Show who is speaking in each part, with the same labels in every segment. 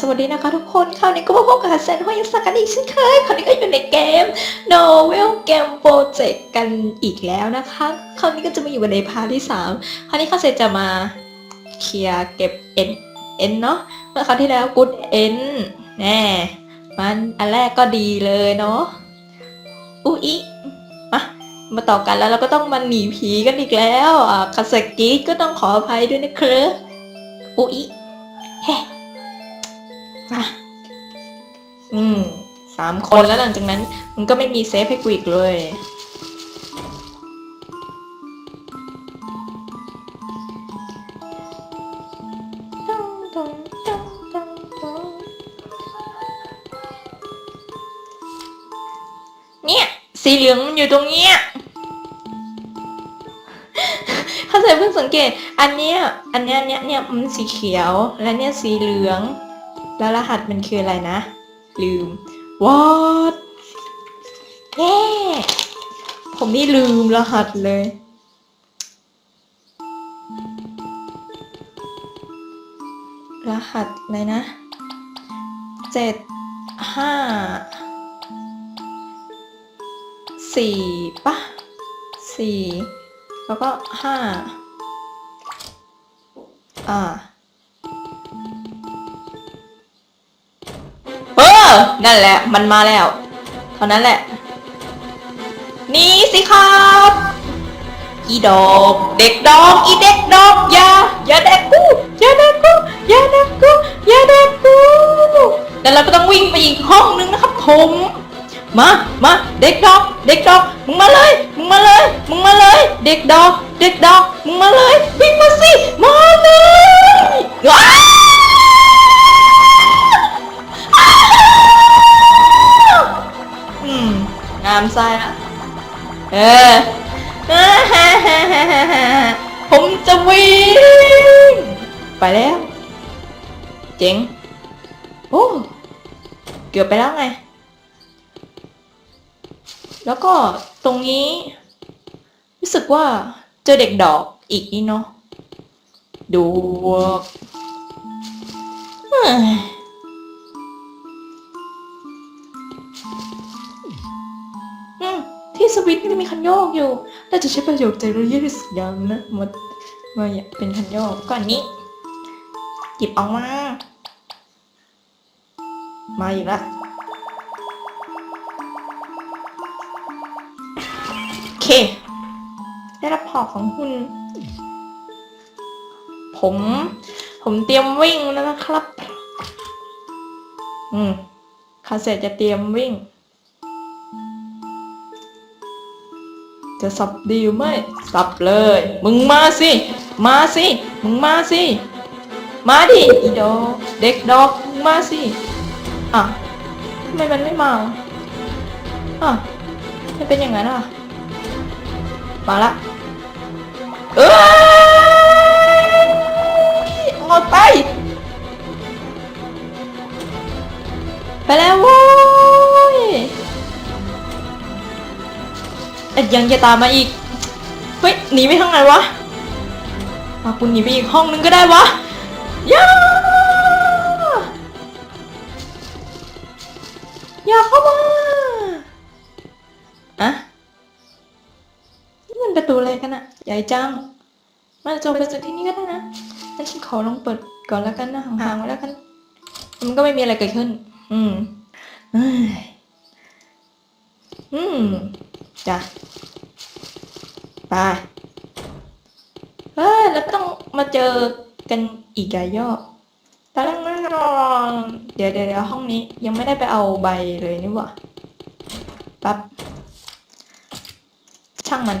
Speaker 1: สวัสดีนะคะทุกคนคราวนี้ก็มาพบกับแซนฮอยสักกันอีกเช่นเคยคราวนี้ก็อยู่ในเกม Novel Game Project กันอีกแล้วนะคะคราวนี้ก็จะมาอยู่ในพาร์ทที่3คราวนี้ข้าเซจะมาเคลียร์เก็บ N N เอ็นเนาะเมื่อคราวที่แล้ว Good N แน่มันอันแรกก็ดีเลยเนาะอุ๊ยมามาต่อกันแล้วเราก็ต้องมาหนีผีกันอีกแล้วอะคาสกิก็ต้องขออภัยด้วยนะครับอุ๊ยเฮ้มาอืมสามคนแล้วหลังจากนั้นมันก็ไม่มีเซฟให้กูอีกเลยเนี่ยสีเหลืองมันอยู่ตรงเนี้ยเข้าใจเพิ่งสังเกต อันเนี้ย อันเนี้ยเนี้ยเนี่ยมันสีเขียว และเนี่ยสีเหลือง แล้วรหัสมันคืออะไรนะ ลืม what แย่ผมนี่ลืมรหัสเลย รหัสอะไรนะเจ็ดห้าสี่ปะสี่แล้วก็ห้าอ่า นั่นแหละ มันมาแล้ว เท่านั้นแหละ นี่สิครับ อีดอก เด็กดอก อีเด็กดอก อย่า อย่าแดกกู อย่าแดกกู อย่าแดกกู อย่าแดกกู แล้วเราก็ต้องวิ่งไปอีกห้องนึงนะครับผม มา มา เด็กดอก เด็กดอก มึงมาเลย มึงมาเลย มึงมาเลย เด็กดอก เด็กดอก มึงมาเลย วิ่งมาสิ มาเลยว้า งามไส้ละเออผมจะวิ่ง ไปแล้ว เจ๋ง โอ้ เกือบไปแล้วไง แล้วก็ตรงนี้ รู้สึกว่าเจอเด็กดอกอีกนี่เนาะดูเฮ้ สวิตช์มันมีคันโยกอยู่น่าจะใช้ประโยชน์ใจระยะที่สุดยังนะมามาเป็นคันโยกก่อนนี้หยิบออกมา มาอีกล้วโอเค ได้รับพอของคุณ ผม ผมเตรียมวิ่งแล้วนะครับ อืมคาเสร็จจะเตรียมวิ่ง จะสับดีหรือไม่สับเลย มึงมาสิ มาสิ มึงมาสิ มาดิอีดอกเด็กดอกมึงมาสิ อะทำไมมันไม่มาอะไม่เป็นอย่างนั้นอะ มาละ เอ้ยออกไป ไปแล้วว้ เอ็ดยังจะตามมาอีก เฮ้ยหนีไปทางไหนวะมาคุณหนีไปอีกห้องนึงก็ได้วะอย่าอย่าเข้ามาอะนี่มันประตูอะไรกันอะใหญ่จังมาจบไปจากที่นี่ก็ได้นะงั้นฉันขอลองเปิดก่อนแล้วกันนะห่างๆไว้แล้วกัน มันก็ไม่มีอะไรเกิดขึ้น อืมเอ้ยอืม จ้ะไปเฮ้ยแล้วต้องมาเจอกันอีกไก่ย่อตอนแรกนั่งรอเดี๋ยวเดี๋ยวเดี๋ยวห้องนี้ยังไม่ได้ไปเอาใบเลยนี่หว่าแป๊บช่างมัน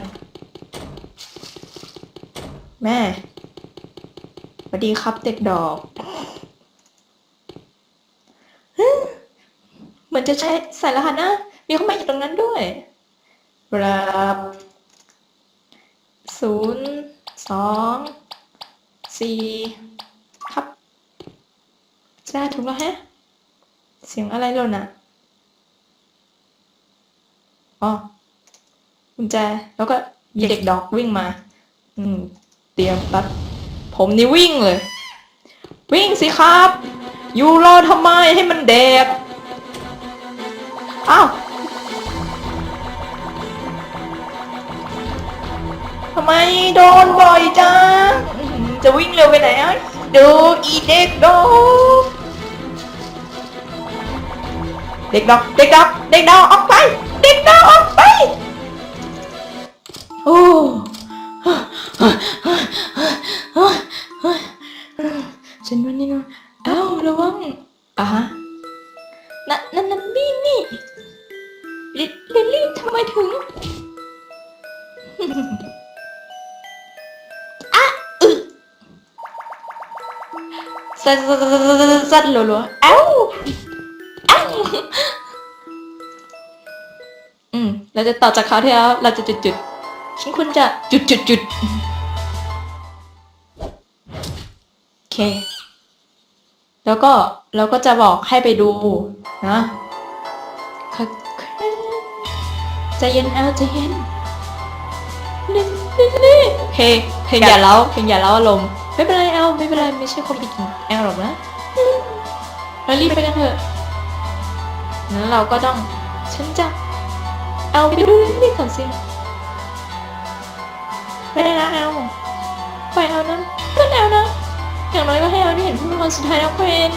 Speaker 1: แม่สวัสดีครับเด็กดอกฮึเหมือนจะใช้ใส่รหัสนะ มีเข้ามาอยู่ตรงนั้นด้วย ครับศูนย์สองสี่ครับจ้าถูกแล้วฮะ เสียงอะไรหล่นอะ อ๋อกุญแจแล้วก็มีเด็กดอกวิ่งมา อืม เตรียมปั๊บผมนี่วิ่งเลย วิ่งสิครับ อยู่รอทำไมให้มันแดกอ้าว ทำไมโดนบ่อยจังอื้อหือจะวิ่งเร็วไปไหนอะดูอีเด็กดอกเด็กดอกเด็กดอกเด็กดอกออกไป เด็กดอกออกไปโอ้ฉันวันนี้นะเอ้าระวังอะฮะนั่นนั่นนั่นบีนี่ลิลลี่ทำไมถึง สัดสัดสัดสัดสัดรัวๆเอ้าเอ้าอืมเราจะต่อจากคราที่แล้วเราจะจุดจุดฉันควรจะจุดจุดจุดโอเค แล้วก็เราก็จะบอกให้ไปดูนะใจเย็นแอลใจเย็นนี่นี่เพลงเพลงอย่าเล้าเพลงอย่าเล้าอารมณ์ ไม่เป็นไรแอลไม่เป็นไรไม่ใช่คนผิดของแอลหรอกนะเรารีบไปกันเถอะงั้นเราก็ต้องฉันจะเอาไปดูนี่ก่อนสิไม่ได้นะแอลไปเอานะก็แอลนะอย่างน้อยก็ให้แอลได้เห็นผู้เป็นคนสุดท้ายนะเพน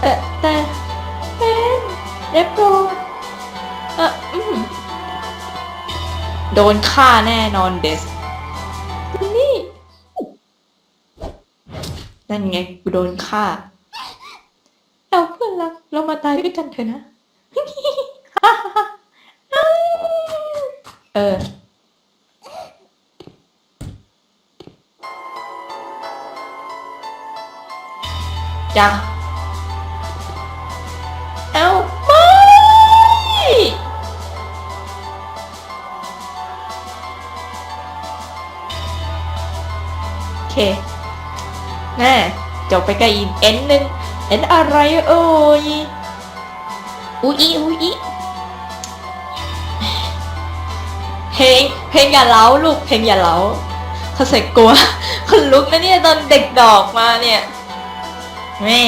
Speaker 1: แต่แต่เป็นเดบโรเออโดนฆ่าแน่นอนเดส นั่นไงกูโดนฆ่าเอาเพื่อนรักเรามาตายด้วยกันเถอะนะ เออ จ้ะเอาไม่โอเค น่จบไปกับอีกเอ็นหนึ่งเอ็นอะไรเอ่ยอุ้ยอุ้ยเพลงเพลงอย่าเล้าลูกเพลงอย่าเล้าเขาใส่กลัวคนลุกนะเนี่ยตอนเด็กดอกมาเนี่ยแม่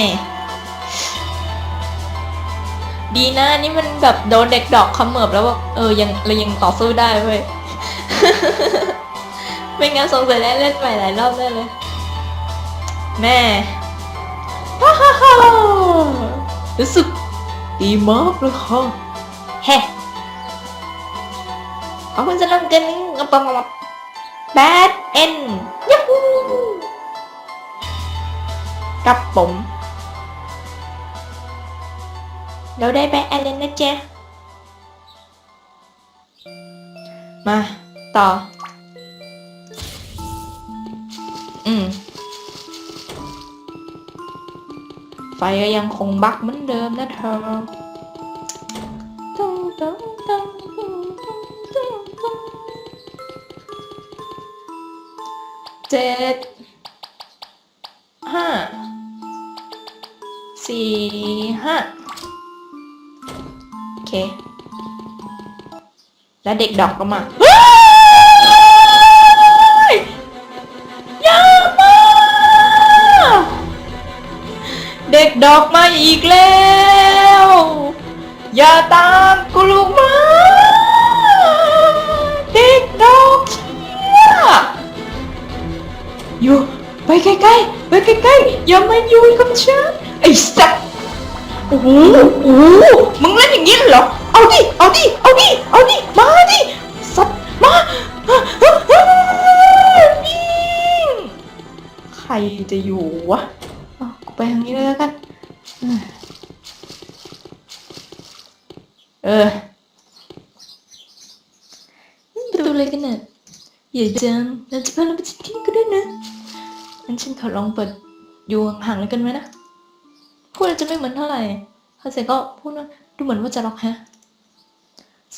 Speaker 1: ดีนะนี่มันแบบโดนเด็กดอกขมือบแล้วแบบเออยังเรายังต่อสู้ได้เว้ยไม่งั้นสงสัยได้เล่นใหม่หลายรอบได้เลย แม่ว้าวรู้สึกดีมากเลยค่ะเฮ้ขอบคุณสำหรับกันกระป๋องแบดเอ็นยัฮูกับผมเราได้แบดเอ็นเลยนะเจ๊มา ต่อ อืม ไฟก็ยังคงบักเหมือนเดิมนะเธอเจ็ดห้าสี่ห้าโอเค แล้วเด็กดอกก็มา ด็กดอกไมาอีกแล้ว อย่าตามกูลูกมาเด็กดอกเชี่ยอยู่ไปใกล้ๆไปใกล้ๆอย่ามาอยู่กับฉันไอ้สัตว์โอ้โหโอ้มึงเล่นอย่างนี้เหรอเอาดิเอาดิเอาดิเอาดิมาดิสัตว์มาใครจะอยู่วะ ไปทางนี้เลยแล้วกันเออประตูอะไรกันเนี่ยอย่าจังเราจะพาเราไปที่นี่ก็ได้นะงั้นฉันขอลองเปิดอยู่ห่างๆแล้วกันไหมนะพูดจจะไม่เหมือนเท่าไหร่เข้าใจก็พูดว่าดูเหมือนว่าจะล็อกฮะ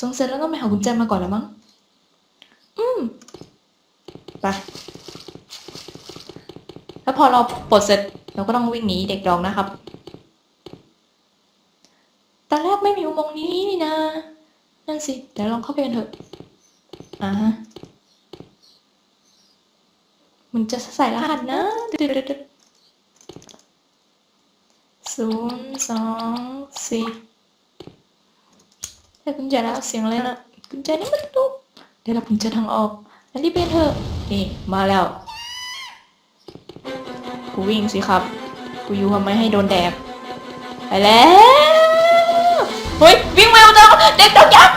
Speaker 1: สงสัยแล้วต้องไปหากุญแจมาก่อนแล้วมั้ง อืม ไป แล้วพอเราปลดเสร็จ เราก็ต้องวิ่งหนีเด็กดองนะครับ ตอนแรกไม่มีอุโมงค์นี้นี่นะ นั่นสิ เดี๋ยวลองเข้าไปกันเถอะ อ่าฮะ มันจะใส่รหัสนะศูนย์สองสี่ได้กุญแจแล้วเสียงอะไรนะกุญแจนี่มันตุ๊กได้รับกุญแจทางออกอันนี้เป็นเถอะ นี่ มาแล้ว กูวิ่งสิครับ กูอยู่ทำไมให้โดนแดก ไปแล้ว เฮ้ย วิ่งไร็วจัเด็กตกยักษ์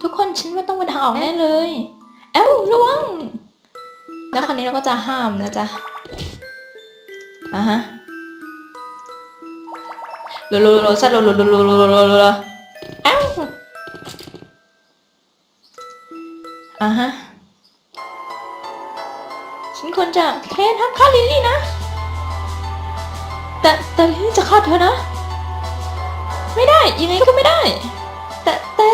Speaker 1: ทุกคนฉันว่าต้องเป็นทางออกแน่เลย เอ้าระวัง แล้วคราวนี้เราก็จะห้ามนะจ๊ะอะฮะโลโลโลซัดโลโลโลโลโลโลเอ้า อะฮะ ฉันควรจะเคนทักฆ่าลิลลี่นะ แต่แต่ลิลลี่จะฆ่าเธอนะ ไม่ได้ ยังไงก็ไม่ได้ แต่แต่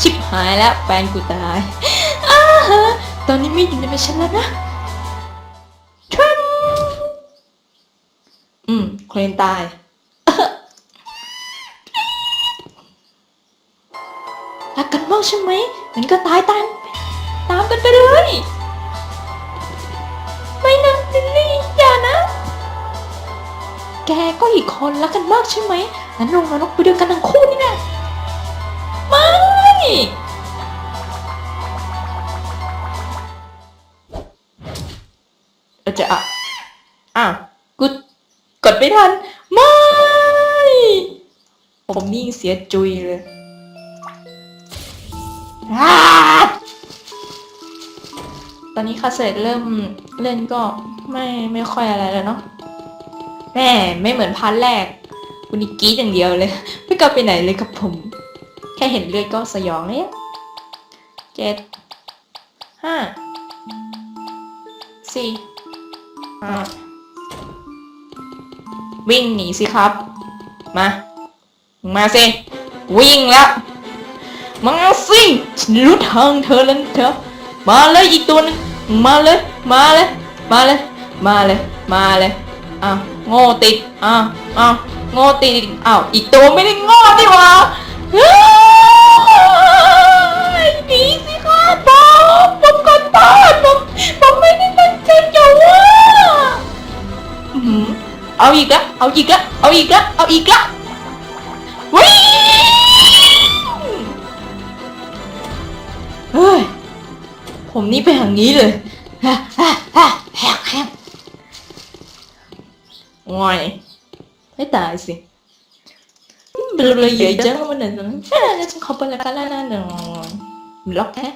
Speaker 1: ชิบหายแล้วแฟนกูตายอ้าฮะตอนนี้มีอยู่ในมือฉันแล้วนะทรัมอืมเคลนตาย กกันมากใช่ไหมงั้นก็ตายตามตามกันไปเลย ไม่นะลิลลี่อย่านะ แกก็อีกคนรักกันมากใช่ไหมงั้นลงนรกไปด้วยกันทั้งคู่นี่นะไม่ออจะอะอะกูกดไม่ทัน ไม่ ผมนิ่งเสียจุยเลย อนนี้คาเซตเริ่มเล่นก็ไม่ไม่ค่อยอะไรแล้วเนาะแม่ไม่เหมือนพาร์ทแรกวันนี้กรีดอย่างเดียวเลย ไม่กลับไปไหนเลยครับผม แค่เห็นเลือดก็สยองเลยเจ็ดห้าสี่ห้าวิ่งหนีสิครับ มา มาสิ วิ่งแล้วมาสิฉันรู้ทางเธอแล้วเธอ มาเลยอีกตัวหนึง มาเลย มาเลย มาเลย มาเลย มาเลยอ้าวโง่ติดอ้าวอ้าวโง่ติดอ้าวอีกตัวไม่ได้โง่ดิวะเฮ้ยหนีสิคะผมผมขอโทษผมผมไม่ได้ตั้งใจจะว่าเอาอีกละเอาอีกละเอาอีกละเอาอีกละวิ่งเฮ้ย ผมนี่ไปทางนี้เลยฮ่าฮ่าฮ่าแฮกแฮกงอยไม่ตายสิเบลอใหญ่จังมันเนี่ยแค่นี้ฉันขอไปละกันแล้วนะหนึ่งล็อกแค่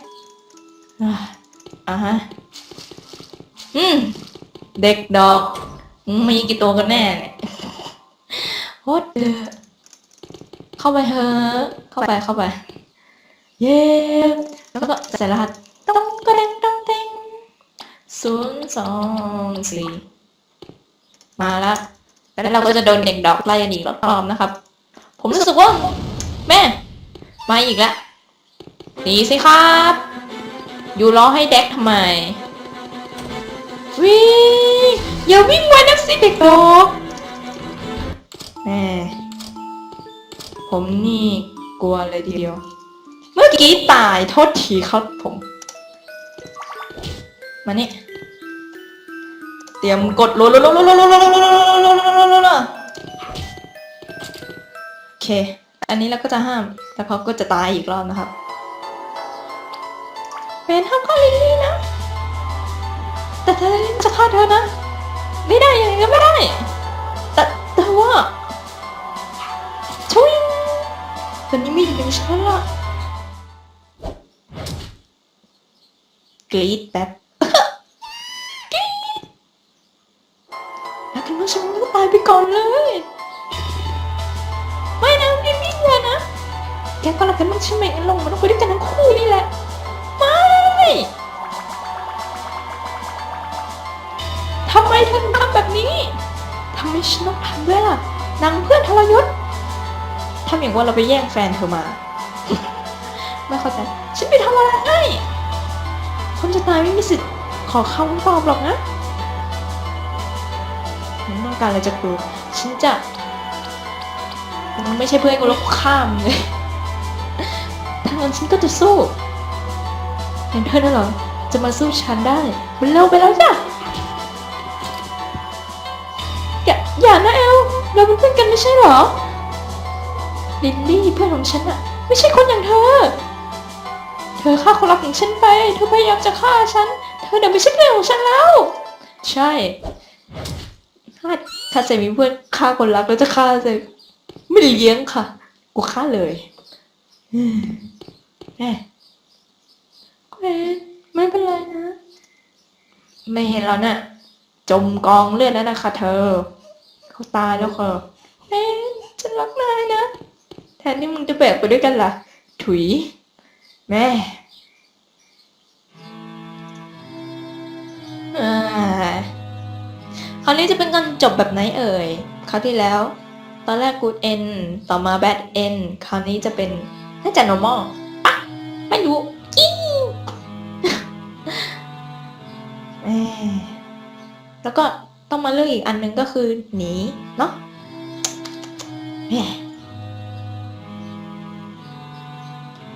Speaker 1: อ่าอ่าฮะอืมเด็กดอกมึงมีกี่ตัวกันแน่เนี่ยโคตรเดอเข้าไปเถอะเข้าไปเข้าไป เย้แล้วก็ใส่รหัส ต้องกระเด้งต้องเด้งศูนย์สองสี่มาล้วแล้วเราก็จะโดนเด็กดอกไล่กันอีกรอบนะครับ ผมรู้สึกว่า แม่ มาอีกแล้วหนีสิครับ อยู่รอให้แดกทำไม วิ่งอย่าวิ่งไว้นักสิเด็กดอกแม่ผมนี่กลัวเลยทีเดียว เมื่อกี้ตายโทษทีครับผม มานี่ เตรียมกดโลโลโลโลโลโลโลโลโลโลโลโลโลโลโอเค อันนี้เราก็จะห้ามแล้วเขาก็จะตายอีกรอบนะครับเป็นห้ามฆ่าลิลลี่นะ แต่เธอจะฆ่าเธอนะ ไม่ได้ยังไงก็ไม่ได้ แต่แต่ว่าช่วยตอนนี้ไม่อยู่ในฉันละกรี๊ดแป๊บ ตายไปก่อนเลย ไม่นะพี่พี่เลยนะ แกก็รักกันมากใช่ไหมงั้นลงมาต้องไปด้วยกันทั้งคู่นี่แหละ ไม่ทำไมเธอถึงทำแบบนี้ทำไมฉันต้องทำด้วยล่ะนางเพื่อนทรยศทำอย่างว่าเราไปแย่งแฟนเธอมา ไม่เข้าใจฉันไปทำอะไรให้คนจะตายไม่มีสิทธิ์ขอคำตอบหรอกนะผมต้อง การอะไรจากกูฉันจะมันไม่ใช่เพื่อนกูแล้วกูข้ามเลยถ้างั้นฉันก็จะสู้อย่างเธอน่ะเหรอ จะมาสู้ฉันได้ มันเร็วไปแล้วจ้ะอย่าอย่านะเอลเราเป็นเพื่อนกันไม่ใช่เหรอ ลินลี่เพื่อนของฉันอะไม่ใช่คนอย่างเธอ เธอฆ่าคนรักของฉันไป เธอพยายามจะฆ่าฉัน เธอเดี๋ยวไม่ใช่เพื่อนของฉันแล้ว ใช่ ถ้าถ้าเซมีเพื่อนฆ่าคนรักแล้วจะฆ่าเซไม่เลี้ยงค่ะ กูฆ่าเลยแม่เควสไม่เป็นไรนะ ไม่เห็นแล้วน่ะ จมกองเลือดแล้วนะคะ เธอ เขาตายแล้วค่ะแม่ฉันรักนายนะ แทนที่มึงจะแบกไปด้วยกันล่ะ ถุย แม่อ่า คราวนี้จะเป็นการจบแบบไหนเอ่ย คราวที่แล้ว ตอนแรก good end ต่อมา bad end คราวนี้จะเป็นน่าจะ normal ปะไม่รู้กี้แหมแล้วก็ต้องมาเลือกอีกอันหนึงก็คือหนีเนาะแหม่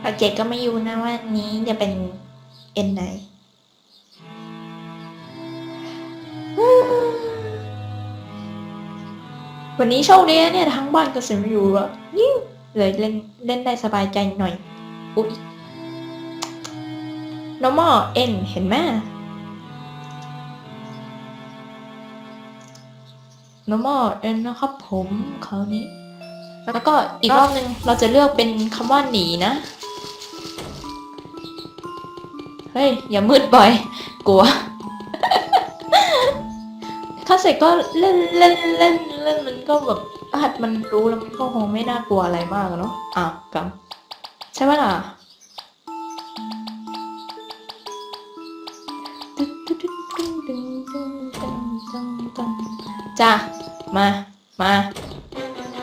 Speaker 1: โอเคก็ไม่อยู่นะว่านี้จะเป็น end ไหน วันนี้โชคดีนะเนี่ยทั้งบ้านก็เสียงอยู่อะยิ่งเลยเล่นเล่นได้สบายใจหน่อย อุ๊ย normal n เห็นไหม normal n นะครับผมคราวนี้ แล้วก็อีกรอบหนึ่งเราจะเลือกเป็นคำว่าหนีนะ เฮ้ย อย่ามืดบ่อย กลัวถ้าเสร็จก็เล่นเล่นเล่น เล่นมันก็แบบหัดมันรู้แล้วมันก็คงไม่น่ากลัวอะไรมากเนาะอ้าวกำใช่ไหมล่ะจ้ามา มา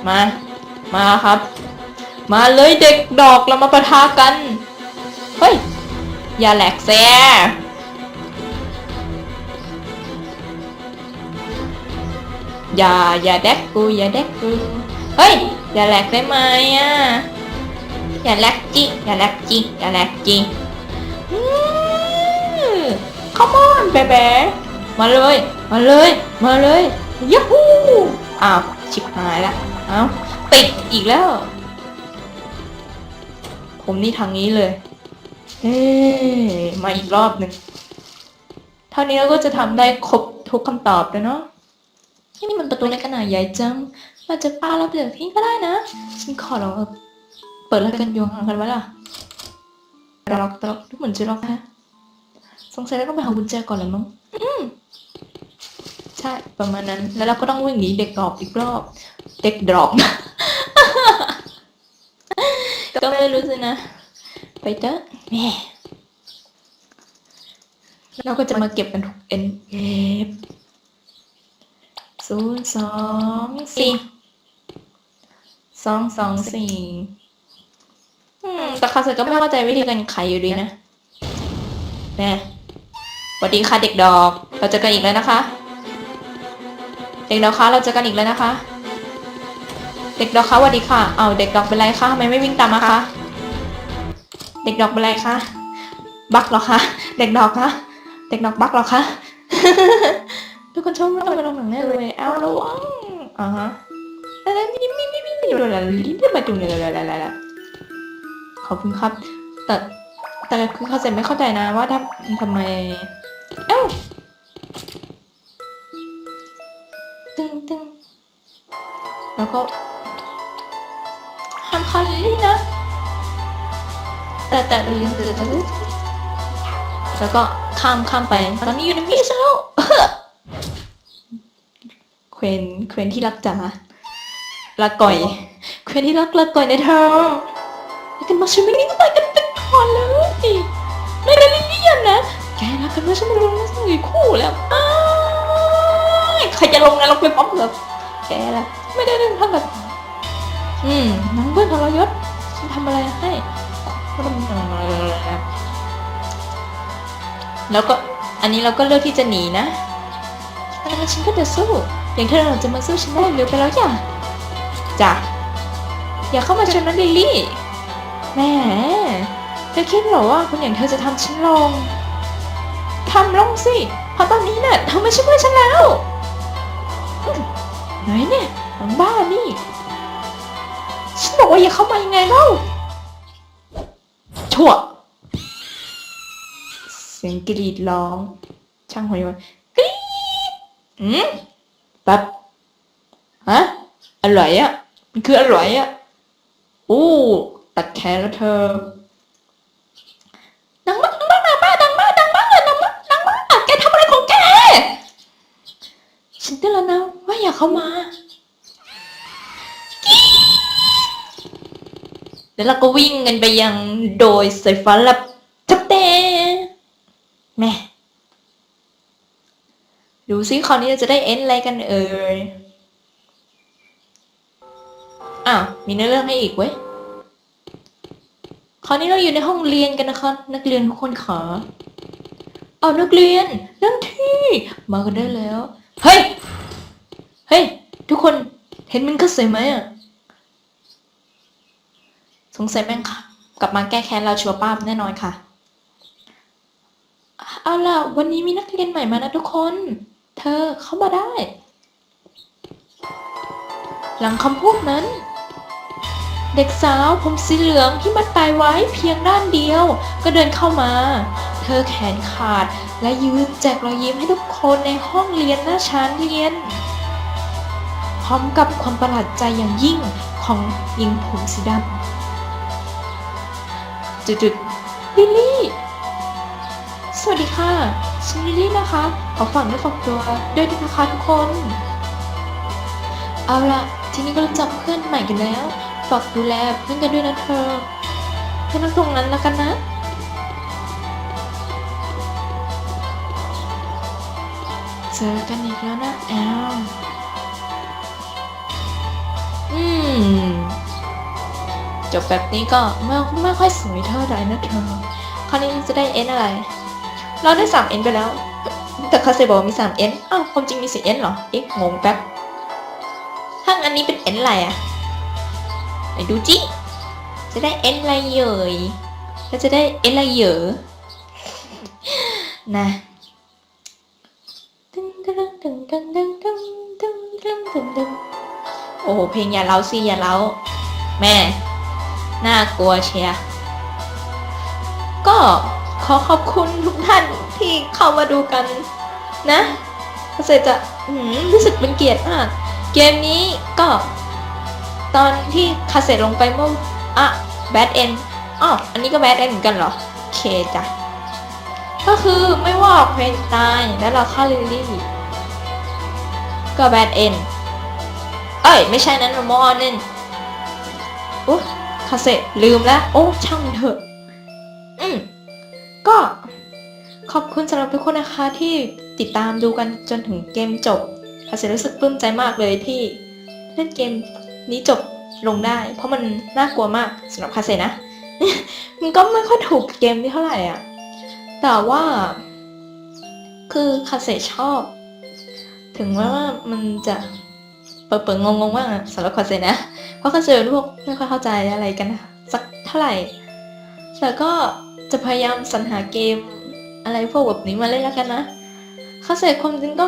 Speaker 1: มา มาครับ มาเลยเด็กดอกเรามาปะทะกัน เฮ้ย อย่าแหลกแซ่ อย่าอย่าแดกกูอย่าแดกกูเฮ้ยอย่าแหลกได้ไหมอะอย่าแหลกจิอย่าแหลกจิอย่าแหลกจิอืม come on เบเบมาเลย มาเลย มาเลยยัฮูอ้าวชิบหายละเอ้าวติดอีกแล้ว ผมนี่ทางนี้เลยเอ๊มาอีกรอบหนึ่งเท่านี้เราก็จะทำได้ครบทุกคำตอบแล้วเนาะ ที่นี่มันประตูในขนาดใหญ่จังเราจะปาเราเปลี่ยนที่ก็ได้นะ ฉันขอลองเออเปิดแล้วกันโยงกันไว้ล่ะตลอกตลอกดูเหมือนจะล็อกฮะสงสัยเราต้องไปหากุญแจก่อนเลยมั้งอืมใช่ประมาณนั้น แล้วเราก็ต้องวิ่งหนีเด็กดรอปอีกรอบ เด็กดรอปก็ไม่รู้สินะ ไปเถอะแม่เราก็จะมาเก็บกันทุกเอ็นเก็บ ศูนย์สองสี่สองสองสี่อืมแต่คาเซก็ไม่เข้าใจวิธีการไขอยู่ดีนะแม่สวัสดีค่ะเด็กดอก เราเจอกันอีกแล้วนะคะ เด็กดอกคะเราเจอกันอีกแล้วนะคะ เด็กดอกคะสวัสดีค่ะ เอาเด็กดอกเป็นไรคะทำไมไม่วิ่งตามมาคะเด็กดอกเป็นไรคะบักหรอคะเด็กดอกคะเด็กดอกบักหรอคะ ทุกคนชอบเราไปลงหนังแน่เลยเอาระวังอ่าฮะอะไรนี่มีมีมีมีอยู่แล้วลิ้นมาจุงเลยแล้วแล้วแล้วขอบคุณครับ แต่แต่คือเขาเสร็จไม่เข้าใจนะว่าทำทำไม เอ้าตึงตึงแล้วก็ห้ามคันลี่นะแต่แต่ลิ้นแต่แต่แล้วก็ข้ามข้ามไป ตอนนี้อยู่ในมีดแล้ว เควนเควนที่รักจ๋าละก่อย เควนที่รักละก่อยในเธอแล้วกันมาฉันไม่ได้ก็ไปกันเป็นคอนเลยไม่ได้เลี่ยนนะ แกรักกันมาฉันไม่ลงนะสักกี่คู่แล้วใครจะลงนะลงไปพร้อมกับแกละไม่ได้เรื่องทำแบบอืมน้องเพื่อนทรยศฉันทำอะไรให้แล้วก็อันนี้เราก็เลือกที่จะหนีนะ แต่ฉันก็จะสู้ อย่างเธอจะมาสู้ฉันได้เร็วไปแล้วอย่าจ้ะอย่าเข้ามาชนนะลิลลี่ แหม่เธอคิดเหรอว่าคนอย่างเธอจะทำฉันลง ทำลงสิ เพราะตอนนี้เนี่ยเธอไม่ใช่เพื่อนฉันแล้วไหนเนี่ยหลังบ้านนี่ ฉันบอกว่าอย่าเข้ามายังไงเล่า ชั่ว เสียงกรีดร้อง ช่างหัวยวายกรี๊ด อืมแบบฮะอร่อยอะมันคืออร่อยอะอู้ตัดแขนแล้วเธอดังมากดังมากดังมากดังมากดังมากเลยดังมากดังมากแกทำอะไรของแกฉันเตือนแล้วนะว่าอย่าเข้ามาแล้วเราก็วิ่งกันไปยังโดยสายฟ้าแลบทับเตแม่ ดูซิคราวนี้เราจะได้เอ็นอะไรกันเอ่ย อ้าว มีเนื้อเรื่องให้อีกเว้ย คราวนี้เราอยู่ในห้องเรียนกันนะคะ นักเรียนทุกคนขาเอานักเรียนนั่งที่มากันได้แล้ว เฮ้ย เฮ้ย ทุกคนเห็นมันก็เสียไหมอะ สงสัยแม่งค่ะ กลับมาแก้แค้นเราชัวร์ป้าบแน่นอนค่ะ เอาล่ะ วันนี้มีนักเรียนใหม่มานะทุกคน เธอเข้ามาได้ หลังคำพูดนั้น เด็กสาวผมสีเหลืองที่มัดปลายไว้เพียงด้านเดียว ก็เดินเข้ามา เธอแขนขาดและยืนแจกรอยยิ้มให้ทุกคนในห้องเรียนหน้าชั้นเรียน พร้อมกับความประหลาดใจอย่างยิ่งของหญิงผมสีดำจุดๆลิลลี่ สวัสดีค่ะ ฉันลิลลี่นะคะ ขอฝากด้วยฝากตัวด้วยนะคะทุกคน เอาละทีนี้ก็รู้จักเพื่อนใหม่กันแล้ว ฝากดูแลเพื่อนกันด้วยนะเธอแค่นั่งตรงนั้นแล้วกันนะเจอกันอีกแล้วนะแอลอืม จบแบบนี้ก็ไม่ไม่ค่อยสวยเท่าไหร่นะเธอ คราวนี้จะได้เอ็นอะไร เราได้3าเอนไปแล้ว แต่เขาเซบอกมีสามเอ็นอ้าวความจริงมี4เอนเหรอ เอ๊ะงงแป๊บถ้าอันนี้เป็นเอ็นอะไรอะไหนดูจิ จะได้เอ็นอะไรเย่ยแล้วจะได้เอ็นอะไรเยอะนะโอ้โห เพลงอย่าเล้าสิอย่าเล้า แม่ น่ากลัวเชียก็ ขอขอบคุณทุกท่านที่เข้ามาดูกันนะเกษตรจะรู้สึกเป็นเกียรติมากเกมนี้ก็ ตอนที่คาเซตลงไปเมื่ออะแบดเอ็นอ๋ออันนี้ก็แบดเอ็นเหมือนกันเหรอโอเคจ้ะก็คือไม่ว่าเพนตายและเราฆ่าลิลลี่ก็แบดเอ็นเอ้ย ไม่ใช่นั้นมออนเน่นโอ้คาเซตลืมแล้ว โอ้ช่างเถอะ อืม ก็ขอบคุณสำหรับทุกคนนะคะที่ติดตามดูกันจนถึงเกมจบคาเซรู้สึกปลื้มใจมากเลยที่เล่นเกมนี้จบลงได้ เพราะมันน่ากลัวมากสำหรับคาเซนะ มันก็ไม่ค่อยถูกเกมที่เท่าไหร่อะ แต่ว่า คือคาเซชอบ ถึงแม้ว่ามันจะเปิดเปิดงงๆมากอะสำหรับคาเซนะ เพราะคาเซเป็นพวกไม่ค่อยเข้าใจอะไรกันสักเท่าไหร่แต่ก็ จะพยายามสรรหาเกม อะไรพวกแบบนี้มาเล่นแล้วกันนะคาเซความจริงก็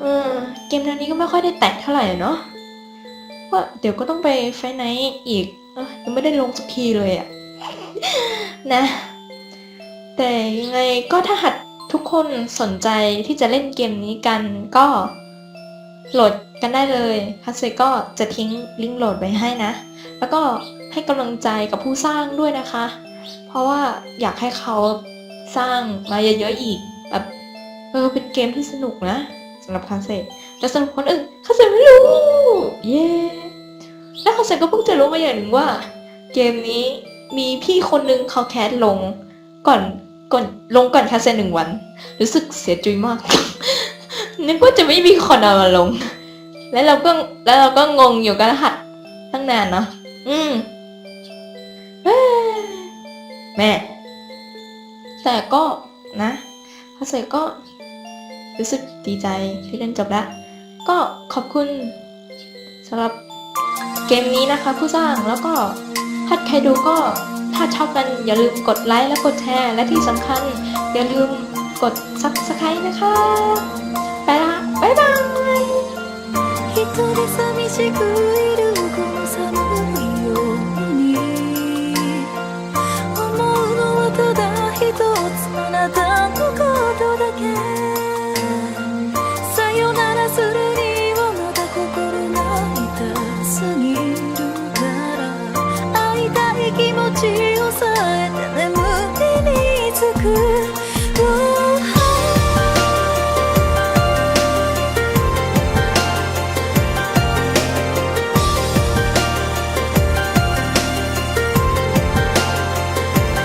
Speaker 1: เออเกมแนวนี้ก็ไม่ค่อยได้แตะเท่าไหร่เนาะว่าเดี๋ยวก็ต้องไปไฟไนท์อีกเอ้ยยังไม่ได้ลงสักทีเลยอะนะ แต่ยังไงก็ถ้าหากทุกคนสนใจที่จะเล่นเกมนี้กันก็โหลดกันได้เลยคาเซก็จะทิ้งลิงก์โหลดไว้ให้นะ แล้วก็ให้กำลังใจกับผู้สร้างด้วยนะคะ เพราะว่าอยากให้เขาสร้างมาเยอะๆอีก แบบเออเป็นเกมที่สนุกนะสำหรับคาเซแต่สำหรับคนอื่นคาเซไม่รู้เย้แล้วคาเซก็เพิ่งจะรู้มาอย่างหนึ่งว่า เกมนี้มีพี่คนนึงเขาแคสลง ก่อนก่อนลงก่อนคาเซหนึ่งวัน รู้สึกเสียใจมากนึกว่าจะไม่มีคนเอามาลง แล้วเราก็แล้วเราก็งงอยู่กับรหัสตั้งนานเนาะอืม แม่ แต่ก็นะคาเซก็รู้สึกดีใจที่เล่นจบแล้ว ก็ขอบคุณสำหรับเกมนี้นะคะ ผู้สร้างแล้วก็ถ้าใครดูก็ถ้าชอบกันอย่าลืมกดไลค์และกดแชร์ และที่สำคัญ อย่าลืมกด subscribe นะคะ ไปละบ๊ายบาย
Speaker 2: 的不够